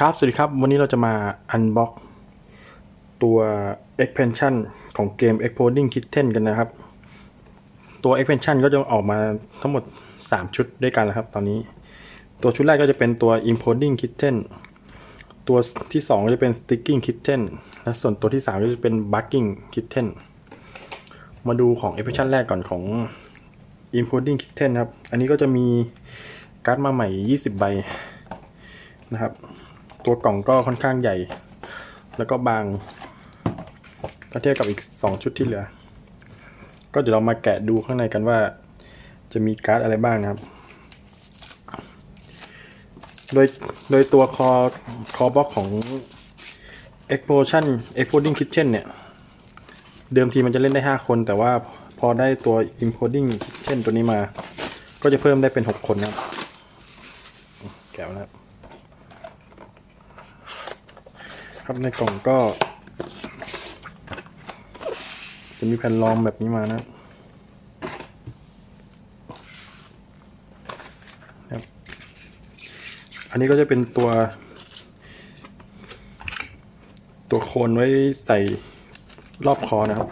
ครับ สวัสดีครับ วันนี้เราจะมา unbox ตัว expansion ของเกม Exploding Kitten กันนะครับ ตัว expansion ก็จะออกมาทั้งหมด 3 ชุดด้วยกันแล้วครับ ตอนนี้ ตัวชุดแรกก็จะเป็นตัว Imploding Kitten ตัวที่ 2 ก็จะเป็น Sticking Kitten และส่วนตัวที่ 3 ก็จะเป็น Bugging Kitten มาดูของ expansion แรกก่อนของ Imploding Kitten ครับ อันนี้ก็จะมีการ์ดมาใหม่ 20 ใบนะครับ ตัวกล่องก็ค่อนข้างใหญ่ แล้วก็บางถ้าเทียบกับอีก 2 ชุดที่เหลือ ก็เดี๋ยวเรามาแกะดูข้างในกันว่า จะมีการ์ดอะไรบ้างนะครับ โดยโดยตัวคอคอบล็อกของ Explosion Exploding Kitchen เนี่ย เดิมทีมันจะเล่นได้ 5 คน แต่ว่าพอได้ตัว Imploding Kitchen ตัวนี้มา ก็จะเพิ่มได้เป็น 6 คนนะครับแกะมาแล้ว ครับในกล่องก็ จะมีแผ่นรองแบบนี้มานะ ครับ อันนี้ก็จะเป็นตัว ตัวโคนไว้ใส่รอบคอนะครับ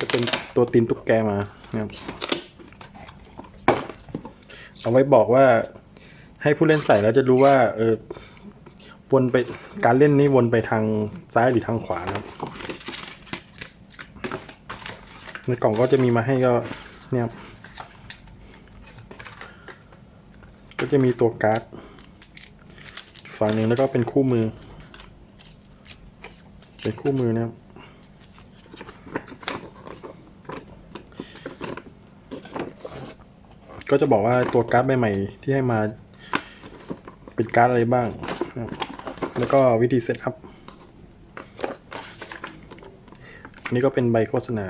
จะเป็นตัวตีนตุ๊กแกมานะครับเอาไว้บอกว่าให้ผู้เล่นใส่แล้วจะรู้ว่า เออ วนไปการเล่นนี่วนไปทางซ้ายหรือทางขวานะครับในกล่องก็จะมีมาให้ก็เนี่ยก็จะมีตัวการ์ดฝั่งหนึ่งแล้วก็เป็นคู่มือ เป็นคู่มือนะครับก็จะบอกว่าตัวการ์ดใบใหม่ที่ให้มาเป็นการ์ดอะไรบ้างนะครับ แล้วก็วิธีเซตอัพอันนี้ก็เป็นใบโฆษณา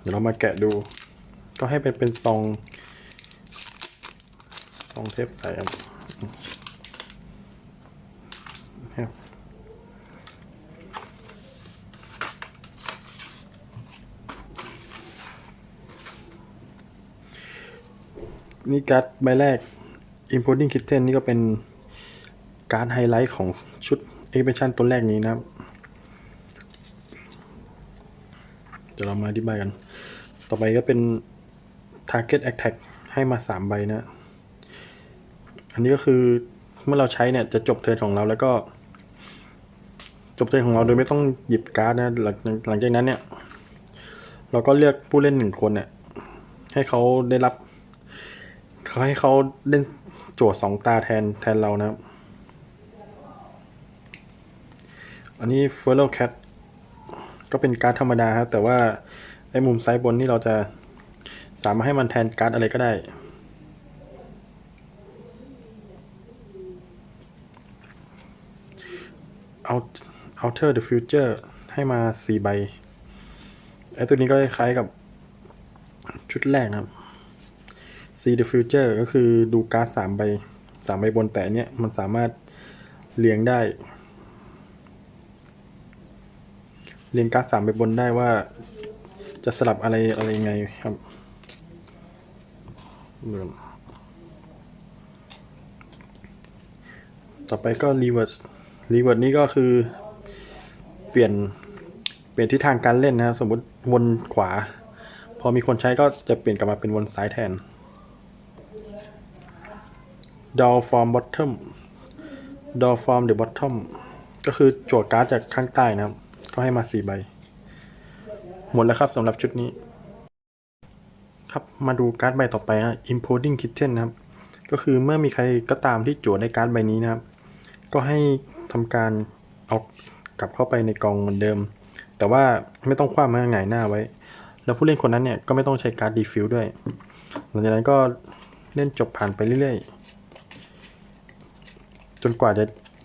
เดี๋ยวเรามาแกะดู ก็ให้เป็นเป็นซองซองเทปใสครับ นี่การ์ดใบแรก Importing Kitten นี่ก็เป็นการ์ดไฮไลท์ของชุด Expansion ตัวแรกนี้นะครับเดี๋ยวเรามาอธิบายกัน ต่อไปก็เป็น Target Attack ให้มา 3 ใบนะ อันนี้ก็คือเมื่อเราใช้เนี่ยจะจบเทิร์นของเราแล้วก็ จบเทิร์นของเราโดยไม่ต้องหยิบการ์ดนะหลังหลังจากนั้นเนี่ย เราก็เลือกผู้เล่นหนึ่งคนเนี่ยให้เขาได้รับ เขาให้เขาเล่นจั่วสองตาแทนแทนเรานะครับ อันนี้ f o l l o w Cat ก็เป็นการ์ดธรรมดาครับ แต่ว่าไอ้มุมซ้ายบนนี่เราจะสามารถให้มันแทนการ์ดอะไรก็ได้ Out Alter the Future ให้มาสี่ใบ ไอ้ตัวนี้ก็คล้ายกับชุดแรกนะครับ See the Future ก็คือดูการ์ดสามใบสามใบบนแต่เนี้ยมันสามารถเรียงได้ เรียงการ์ดสามใบบนได้ว่า จะสลับอะไรอะไรยังไงครับเริ่มต่อไปก็ reverse reverse นี่ก็คือเปลี่ยนเปลี่ยนทิศทางการเล่นนะครับสมมติวนขวา พอมีคนใช้ก็จะเปลี่ยนกลับมาเป็นวนซ้ายแทน down from bottom down from the bottom ก็คือจทย์การ์ดจากข้างใต้นะครับ ก็ให้มาสี่ใบ หมดแล้วครับสำหรับชุดนี้ ครับมาดูการ์ดใบต่อไปนะ Importing Kitten นะครับ ก็คือเมื่อมีใครก็ตามที่จทย์ในการ์ดใบนี้นะครับ ก็ให้ทำการเอากลับเข้าไปในกองเหมือนเดิม แต่ว่าไม่ต้องคว้ามาหงายหน้าไว้ แล้วผู้เล่นคนนั้นเนี่ยก็ไม่ต้องใช้การ์ดดีฟิวด้วย หลังจากนั้นก็เล่นจบผ่านไปเรื่อยๆ จนกว่าจะ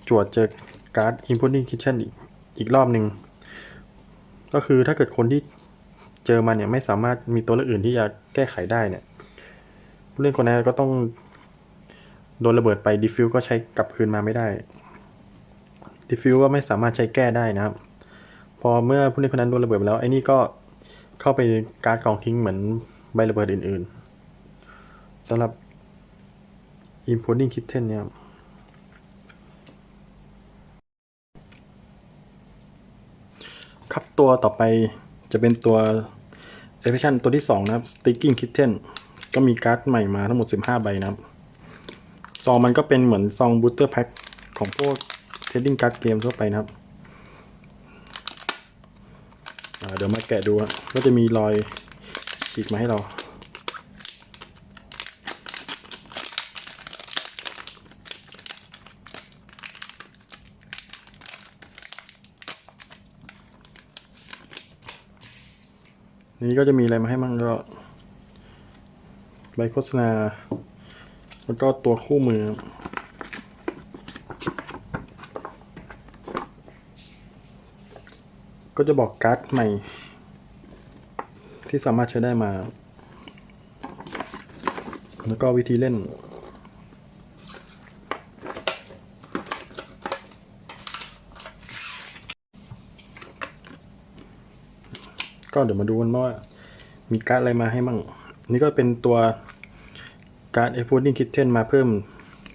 จวดเจอการ์ด Importing Kitchen อีกอีกรอบหนึ่ง ก็คือถ้าเกิดคนที่เจอมาเนี่ยไม่สามารถมีตัวเลือกอื่นที่จะแก้ไขได้เนี่ยผู้เล่นคนนั้นก็ต้องโดนระเบิดไปดีฟิวก็ใช้กลับคืนมาไม่ได้ดีฟิวก็ไม่สามารถใช้แก้ได้นะครับ พอเมื่อผู้เล่นคนนั้นโดนระเบิดไปแล้วไอ้นี่ก็เข้าไปการ์ดกองทิ้งเหมือนใบระเบิดอื่นๆสำหรับ Imploding Kitten เนี่ย ครับตัวต่อไปจะเป็นตัว e d i t i o n ตัวที่ 2 นะครับ Sticking Kitten ก็มีการ์ดใหม่มาทั้งหมด 15 ใบนะครับ ซองมันก็เป็นเหมือนซองบูสเตอร์แพ็คของพวกเทดดิ้งการ์ดเกมทั่วไปนะครับ เดี๋ยวมาแกะดูก็จะมีรอยฉีกมาให้เรา นี้ก็จะมีอะไรมาให้มั่งก็ใบโฆษณา แล้วก็ตัวคู่มือ ก็จะบอกการ์ดใหม่ ที่สามารถใช้ได้มา แล้วก็วิธีเล่น ก็เดี๋ยวมาดูกันว่า มีการ์ดอะไรมาให้มั่ง นี่ก็เป็นตัวการ์ด e x p o d i n g Kitten มาเพิ่ม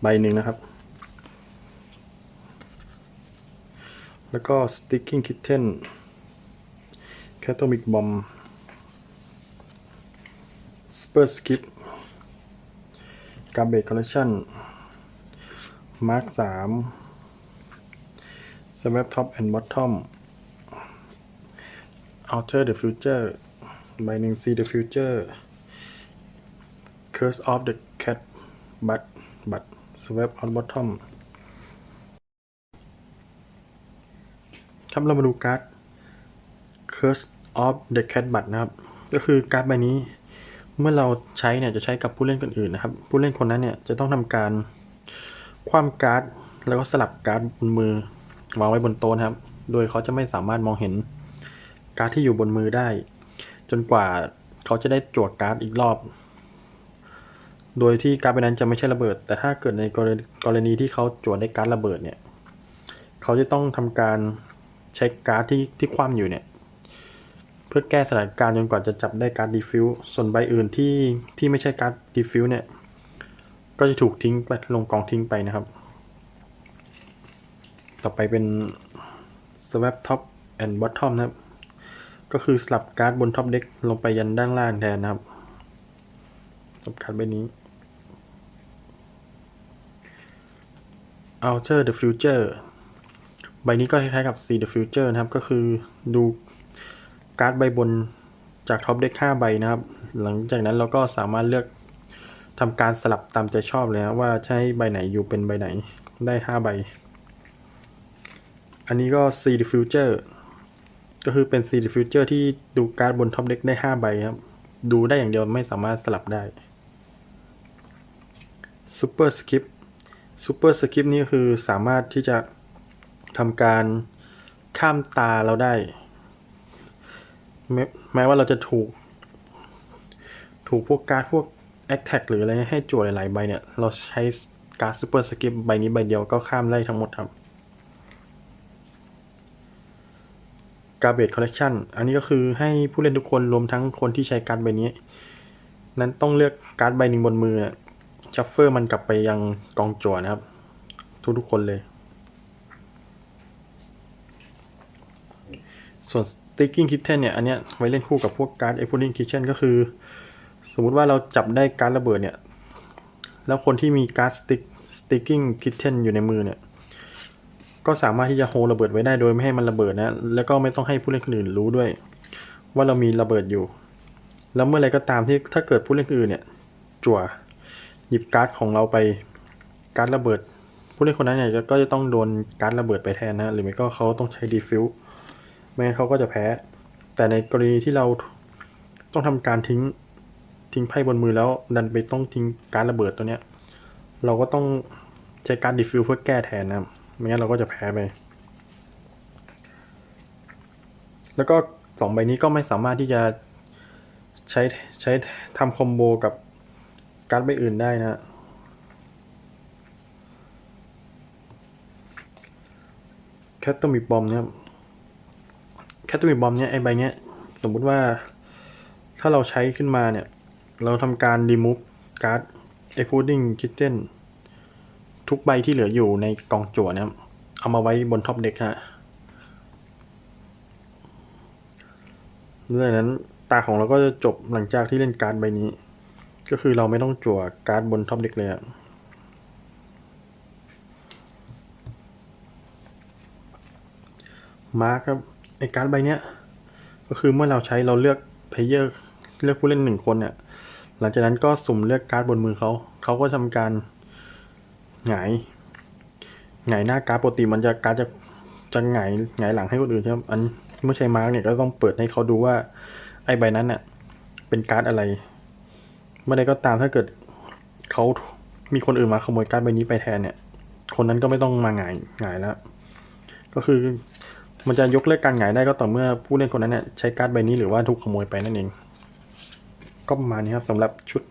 ใบหนึ่งนะครับ แล้วก็ Sticking Kitten Catomic Bomb Spur Skip Garbage Collection Mark 3 Swap Top and Bottom Alter the Future ใบหนึ่ง See the Future Curse of the Cat but but Swap on Bottom ครับเรามาดูการ์ด Curse of the Cat b u t นะครับ ก็คือการ์ดใบนี้ เมื่อเราใช้เนี่ยจะใช้กับผู้เล่นคนอื่นนะครับ ผู้เล่นคนนั้นเนี่ยจะต้องทำการคว่ำการ์ดแล้วก็สลับการ์ดบนมือวางไว้บนโต๊ะนะครับ โดยเขาจะไม่สามารถมองเห็น การ์ดที่อยู่บนมือได้ จนกว่าเขาจะได้จั่วการ์ดอีกรอบ โดยที่การ์ดใบนั้นจะไม่ใช่ระเบิด แต่ถ้าเกิดในกรณีกรณีที่เขาจั่วได้การ์ดระเบิดเนี่ย เขาจะต้องทำการใช้การ์ดที่ที่คว่ำอยู่เนี่ย เพื่อแก้สถานการณ์จนกว่าจะจับได้การ์ดดีฟิวส่วนใบอื่นที่ที่ไม่ใช่การ์ดดีฟิวเนี่ย ก็จะถูกทิ้งไปลงกองทิ้งไปนะครับ ต่อไปเป็น swap top and bottom นะครับ ก็คือสลับการ์ดบนท็อปเด็กลงไปยันด้านล่างแทนนะครับกับการ์ดใบนี้ alter the future ใบนี้ก็คล้ายๆกับ see the future นะครับ ก็คือดูการ์ดใบบนจากท็อปเด็ก5ใบนะครับ หลังจากนั้นเราก็สามารถเลือกทำการสลับตามใจชอบเลยนะว่าใช้ใบไหนอยู่เป็นใบไหนได้ 5 ใบ อันนี้ก็ see the future ก็คือเป็น see the future ที่ดูการ์ดบนท็อปเด็กได้ 5 ใบครับ ดูได้อย่างเดียวไม่สามารถสลับได้ super skip super skip นี่คือสามารถที่จะทำการข้ามตาเราได้ แม้แม้ว่าเราจะถูก ถูกพวกการ์ดพวก attack หรืออะไรให้จั่วหลายๆใบเนี่ย เราใช้การ์ด super skip ใบนี้ใบเดียวก็ข้ามได้ทั้งหมดครับ garbage collection อันนี้ก็คือให้ผู้เล่นทุกคนรวมทั้งคนที่ใช้การ์ดใบนี้ นั้นต้องเลือกการ์ดใบหนึ่งบนมือชัฟเฟอร์มันกลับไปยังกองจั่วนะครับ ทุกๆคนเลย ส่วน sticking kitten เนี่ย อันเนี้ยไว้เล่นคู่กับพวกการ์ด exploding kitten ก็คือ สมมุติว่าเราจับได้การ์ดระเบิดเนี่ย แล้วคนที่มีการ์ด stick sticking kitten อยู่ในมือเนี่ย ก็สามารถที่จะโฮระเบิดไว้ได้โดยไม่ให้มันระเบิดนะ แล้วก็ไม่ต้องให้ผู้เล่นคนอื่นรู้ด้วย ว่าเรามีระเบิดอยู่ แล้วเมื่อไรก็ตามที่ถ้าเกิดผู้เล่นคนอื่นเนี่ย จั่วหยิบการ์ดของเราไปการ์ดระเบิด ผู้เล่นคนนั้นเนี่ยก็จะต้องโดนการ์ดระเบิดไปแทนนะ หรือไม่ก็เขาต้องใช้ดีฟิวไม่งั้นเขาก็จะแพ้ แต่ในกรณีที่เราต้องทำการทิ้งทิ้งไพ่บนมือแล้วดันไปต้องทิ้งการ์ดระเบิดตัวเนี้ย เราก็ต้องใช้การดีฟิวเพื่อแก้แทนนะครับ ไม่งั้นเราก็จะแพ้ไป แล้วก็สองใบนี้ก็ไม่สามารถที่จะใช้ใช้ทำคอมโบกับการ์ดใบอื่นได้นะแคตตมิบอมเนี่ยแคตตมิบอมเนี่ยไอใบเนี้ยสมมุติว่าถ้าเราใช้ขึ้นมาเนี่ย เราทำการ remove การ์ด Exploding Kitten ทุกใบที่เหลืออยู่ในกองจั่วนะครับ เอามาไว้บนท็อปเด็กฮะเรื่องนั้นตาของเราก็จะจบหลังจากที่เล่นการ์ดใบนี้ ก็คือเราไม่ต้องจั่วการ์ดบนท็อปเด็กเลยอะมาร์คครับไอการ์ดใบเนี้ย ก็คือเมื่อเราใช้เราเลือกเพลเยอร์เลือกผู้เล่นหนึ่งคนเนี่ย หลังจากนั้นก็สุ่มเลือกการ์ดบนมือเขา เขาก็ทำการ หงายหงายหน้าการ์ดปกติมันจะการ์ดจะจะหงายหงายหลังให้คนอื่นใช่ไหมอันเมื่อใช้มาร์กเนี่ยก็ต้องเปิดให้เขาดูว่า ไอ้ใบนั้นเนี่ยเป็นการ์ดอะไร เมื่อใดก็ตามถ้าเกิดเขามีคนอื่นมาขโมยการ์ดใบนี้ไปแทนเนี่ย คนนั้นก็ไม่ต้องมาหงายหงายแล้ว ก็คือมันจะยกเลิกการหงายได้ก็ต่อเมื่อผู้เล่นคนนั้นเนี่ยใช้การ์ดใบนี้หรือว่าถูกขโมยไปนั่นเอง ก็ประมาณนี้ครับสำหรับชุด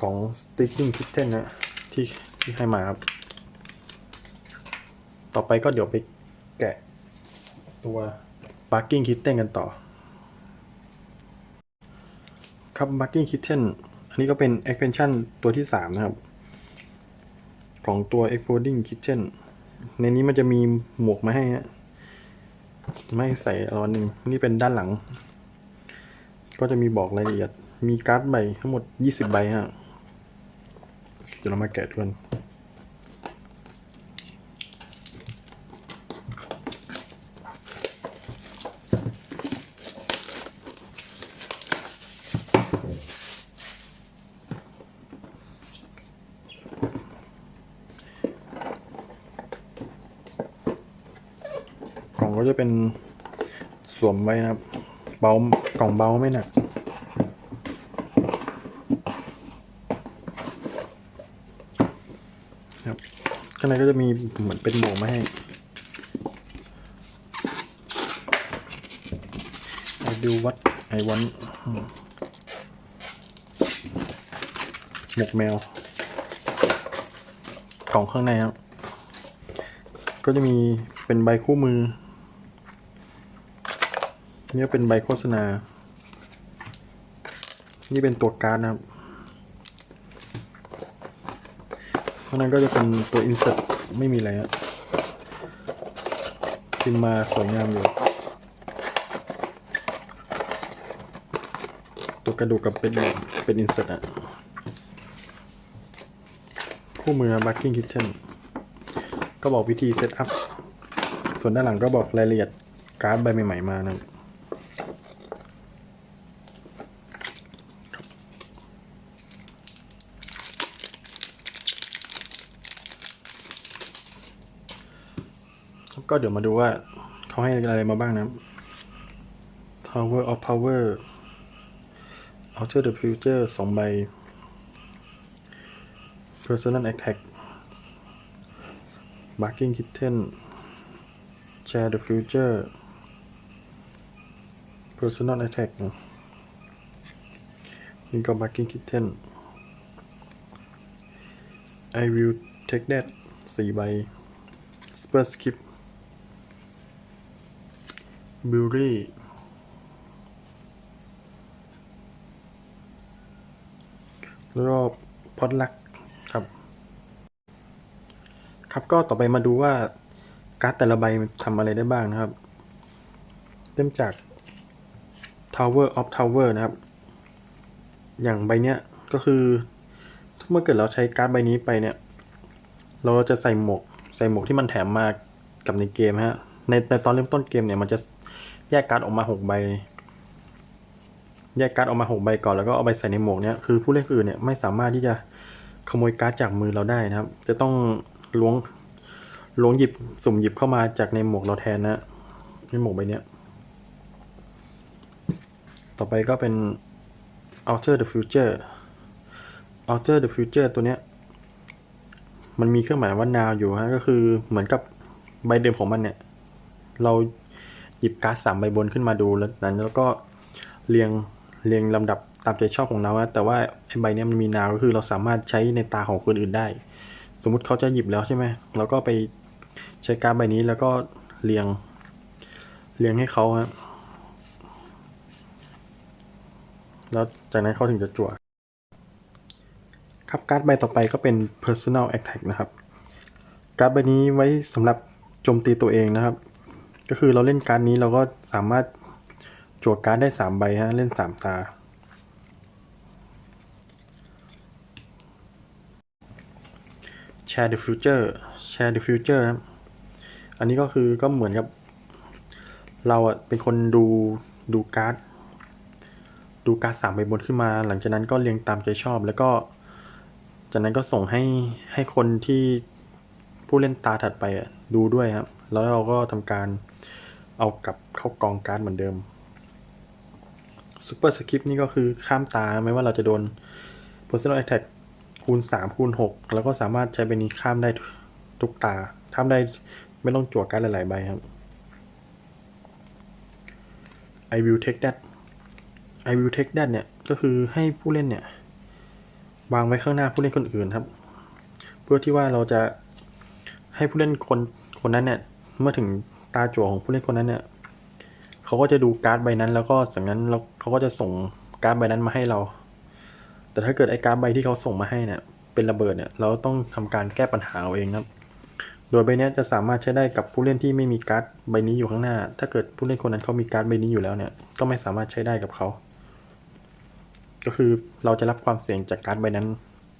ของ Sticking Kitten นะ ที่ที่ให้มาครับ ต่อไปก็เดี๋ยวไปแกะตัว Barking Kitten กันต่อ ครับ Barking Kitten อันนี้ก็เป็น expansion ตัวที่ 3 นะครับ ของตัว Exploding Kitten ในนี้มันจะมีหมวกมาให้ฮะไม่ใส่รอนหนึ่งนี่เป็นด้านหลัง ก็จะมีบอกรายละเอียด มีการ์ดใบทั้งหมด 20 ใบฮะ เดี๋ยวเรามาแกะดูกันกล่องก็จะเป็นสวมไว้นะครับ เบากล่องเบาไม่หนัก ครับข้างในก็จะมีเหมือนเป็นหมวกมาให้ I do what I want อืมหมวกแมวกล่องข้างในครับ ก็จะมีเป็นใบคู่มือนี่ก็เป็นใบโฆษณา นี่เป็นตัวการ์ดนะครับ ข้างนั้นก็จะเป็นตัว insert ไม่มีอะไรฮะพิมพ์มาสวยงามอยู่ ตัวกระดูกกับเป็นเป็น insert อะคู่มือ Barking Kitchen ก็บอกวิธีเซตอัพ ส่วนด้านหลังก็บอกรายละเอียดการ์ดใบใหม่ ๆ มานะ ก็เดี๋ยวมาดูว่าเขาให้อะไรมาบ้างนะ Tower of Power Alter the Future สองใบ Personal Attack Barking Kitten Share the Future Personal Attack นี่ก็ Barking Kitten I will take that สี่ใบ Spur Skip บิลลี่แล้วก็พอดลักครับ ครับก็ต่อไปมาดูว่าการ์ดแต่ละใบทำอะไรได้บ้างนะครับ เริ่มจาก Tower of Tower นะครับ อย่างใบเนี้ยก็คือเมื่อเกิดเราใช้การ์ดใบนี้ไปเนี่ย เราจะใส่หมวกใส่หมวกที่มันแถมมากับในเกมฮะในในตอนเริ่มต้นเกมเนี่ยมันจะ ยกการ์ดออกมาหกใบ แยกการ์ดออกมาหกใบก่อนแล้วก็เอาไปใส่ในหมวกเนี่ยคือผู้เล่นอื่นเนี่ยไม่สามารถที่จะขโมยการ์ดจากมือเราได้นะครับ จะต้องล้วงล้วงหยิบสุ่มหยิบเข้ามาจากในหมวกเราแทนนะในหมวกใบเนี้ยต่อไปก็เป็น alter the future alter the future ตัวเนี้ย มันมีเครื่องหมายว่า now อยู่ฮะ ก็คือเหมือนกับใบเดิมของมันเนี่ย เรา หยิบการ์ดสามใบบนขึ้นมาดูแล้วนั้นแล้วก็เรียงเรียงลำดับตามใจชอบของเราแต่ว่าไอ้ใบนี้มันมี now ก็คือเราสามารถใช้ในตาของคนอื่นได้ สมมุติเขาจะหยิบแล้วใช่ไหมเราก็ไปใช้การ์ดใบนี้แล้วก็เรียงเรียงให้เขาฮะแล้วจากนั้นเขาถึงจะจั่วครับการ์ดใบต่อไปก็เป็น personal attack นะครับ การ์ดใบนี้ไว้สำหรับโจมตีตัวเองนะครับ ก็คือเราเล่นการนี้เราก็สามารถจั่วการได้สามใบฮะเล่นสามตา Share the future Share the future ครับอันนี้ก็คือก็เหมือนกับ เราอะเป็นคนดูดูการ์ดดูการ์ดสามใบบนขึ้นมา หลังจากนั้นก็เรียงตามใจชอบ แล้วก็ จากนั้นก็ส่งให้ให้คนที่ผู้เล่นตาถัดไปอะดูด้วยครับ แล้วเราก็ทำการ เอากลับเข้ากองการ์ดเหมือนเดิมซูเปอร์สคริปต์นี่ก็คือข้ามตาไม่ว่าเราจะโดน personal attack คูณ 3 คูณ 6 แล้วก็สามารถใช้ใบนี้ข้ามได้ทุกตาข้ามได้ไม่ต้องจั่วการ์ดหลาย ๆ ใบครับ I will take that I will take that เนี่ย ก็คือให้ผู้เล่นเนี่ย วางไว้ข้างหน้าผู้เล่นคนอื่นครับ เพื่อที่ว่าเราจะให้ผู้เล่นคนคนนั้นเนี่ย เมื่อถึง ตาจั่วของผู้เล่นคนนั้นเนี่ยเขาก็จะดูการ์ดใบนั้น แล้วก็จากนั้นเราเขาก็จะส่งการ์ดใบนั้นมาให้เรา แต่ถ้าเกิดไอ้การ์ดใบที่เขาส่งมาให้เนี่ย เป็นระเบิดเนี่ย เราต้องทำการแก้ปัญหาเอาเองครับ โดยใบนี้จะสามารถใช้ได้กับผู้เล่นที่ไม่มีการ์ดใบนี้อยู่ข้างหน้า ถ้าเกิดผู้เล่นคนนั้นเขามีการ์ดใบนี้อยู่แล้วเนี่ย ก็ไม่สามารถใช้ได้กับเขา ก็คือเราจะรับความเสี่ยงจากการ์ดใบนั้น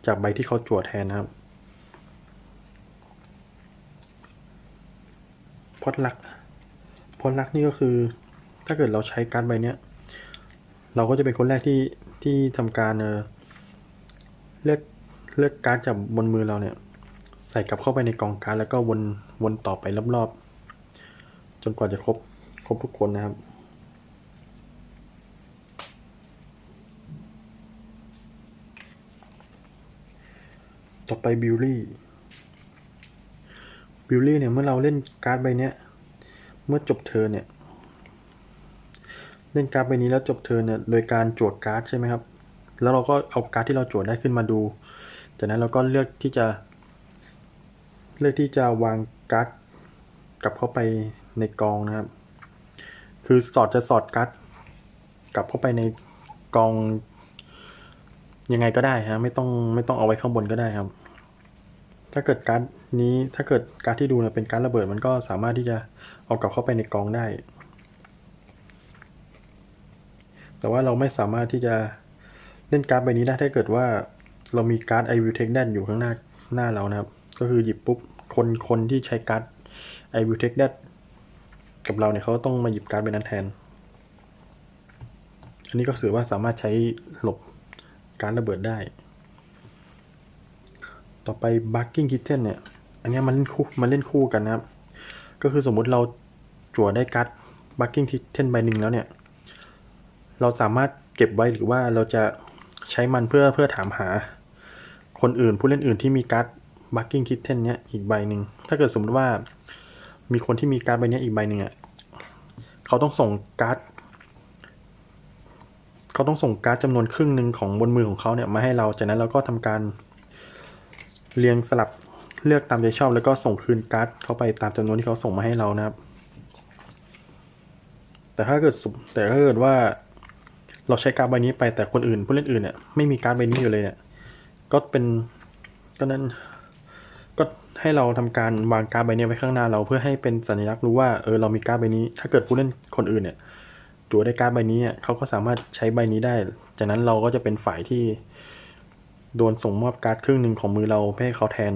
จากใบที่เขาจั่วแทนนะครับ พอดลักพอดลักนี่ก็คือ ถ้าเกิดเราใช้การใบเนี้ย เราก็จะเป็นคนแรกที่ที่ทำการเออเลือกเลือกการจากบนมือเราเนี่ย ใส่กลับเข้าไปในกองการแล้วก็วนวนต่อไปรอบๆ จนกว่าจะครบครบทุกคนนะครับต่อไปบิลลี่ บิลลี่เนี่ยเมื่อเราเล่นการ์ดใบเนี้ยเมื่อจบเทิร์นเนี่ย เล่นการ์ดใบนี้แล้วจบเทิร์นเนี่ยโดยการจวดการ์ดใช่ไหมครับ แล้วเราก็เอาการ์ดที่เราจวดได้ขึ้นมาดู จากนั้นเราก็เลือกที่จะ เลือกที่จะวางการ์ดกลับเข้าไปในกองนะครับ คือสอดจะสอดการ์ดกลับเข้าไปในกอง ยังไงก็ได้ฮะไม่ต้องไม่ต้องเอาไว้ข้างบนก็ได้ครับ ถ้าเกิดการ์ด นี้ถ้าเกิดการที่ดูเนี่ยเป็นการระเบิดมันก็สามารถที่จะเอากลับเข้าไปในกองได้ แต่ว่าเราไม่สามารถที่จะเล่นการ์ดใบนี้ได้ถ้าเกิดว่าเรามีการ์ด I will take that อยู่ข้างหน้าหน้าเรานะครับ ก็คือหยิบปุ๊บคนคนที่ใช้การ์ด I will take that กับเราเนี่ยเขาต้องมาหยิบการ์ดใบนั้นแทน อันนี้ก็ถือว่าสามารถใช้หลบการระเบิดได้ ต่อไป Barking Kitten เนี่ย อันนี้มันเล่นคู่มันเล่นคู่กันนะครับ ก็คือสมมุติเราจั่วได้การ์ด Barking Kitten ใบหนึ่งแล้วเนี่ย เราสามารถเก็บไว้หรือว่าเราจะใช้มันเพื่อเพื่อถามหา คนอื่นผู้เล่นอื่นที่มีการ์ด Barking Kitten เนี้ยอีกใบหนึ่งถ้าเกิดสมมติว่ามีคนที่มีการ์ดใบเนี้ยอีกใบหนึ่งอะเขาต้องส่งการ์ดเขาต้องส่งการ์ดจำนวนครึ่งหนึ่งของบนมือของเขาเนี่ยมาให้เราจากนั้นเราก็ทำการเรียงสลับ เลือกตามใจชอบแล้วก็ส่งคืนการ์ดเข้าไปตามจำนวนที่เขาส่งมาให้เรานะครับ แต่ถ้าเกิดสมแต่ถ้าเกิดว่าเราใช้การ์ดใบนี้ไปแต่คนอื่นผู้เล่นอื่นเนี่ยไม่มีการ์ดใบนี้อยู่เลยเนี่ยก็เป็นก็นั้นก็ให้เราทำการวางการ์ดใบนี้ไว้ข้างหน้าเราเพื่อให้เป็นสัญลักษณ์รู้ว่าเออเรามีการ์ดใบนี้ ถ้าเกิดผู้เล่นคนอื่นเนี่ยตัวได้การ์ดใบนี้อะเขาก็สามารถใช้ใบนี้ได้ จากนั้นเราก็จะเป็นฝ่ายที่โดนส่งมอบการ์ดครึ่งหนึ่งของมือเราให้เขาแทน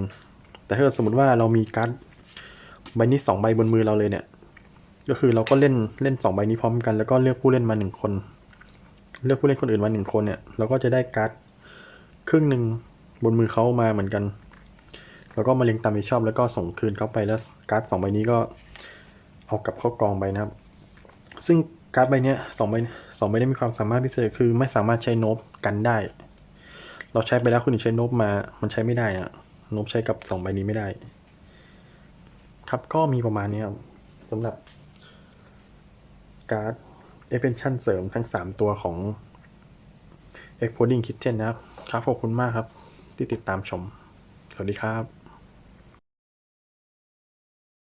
แต่ถ้าสมมติว่าเรามีการ์ดใบนี้สองใบบนมือเราเลยเนี่ย ก็คือเราก็เล่นเล่นสองใบนี้พร้อมกันแล้วก็เลือกผู้เล่นมาหนึ่งคน เลือกผู้เล่นคนอื่นมาหนึ่งคนเนี่ย เราก็จะได้การ์ดครึ่งหนึ่งบนมือเขามาเหมือนกัน แล้วก็มาเรียงตามที่ชอบแล้วก็ส่งคืนเขาไปแล้วการ์ดสองใบนี้ก็เอากลับเข้ากองไปนะครับ ซึ่งการ์ดใบนี้สองใบสองใบนี้มีความสามารถพิเศษคือไม่สามารถใช้โนบกันได้ เราใช้ไปแล้วคุณใช้โนบมา มันใช้ไม่ได้อะ นบใช้กับสองใบนี้ไม่ได้ ครับก็มีประมาณนี้ครับสำหรับ การ์ดเอเพนชั่นเสริมทั้ง 3 ตัวของ Exploding Kitten นะครับ ครับขอบคุณมากครับ ที่ติดตามชม สวัสดีครับ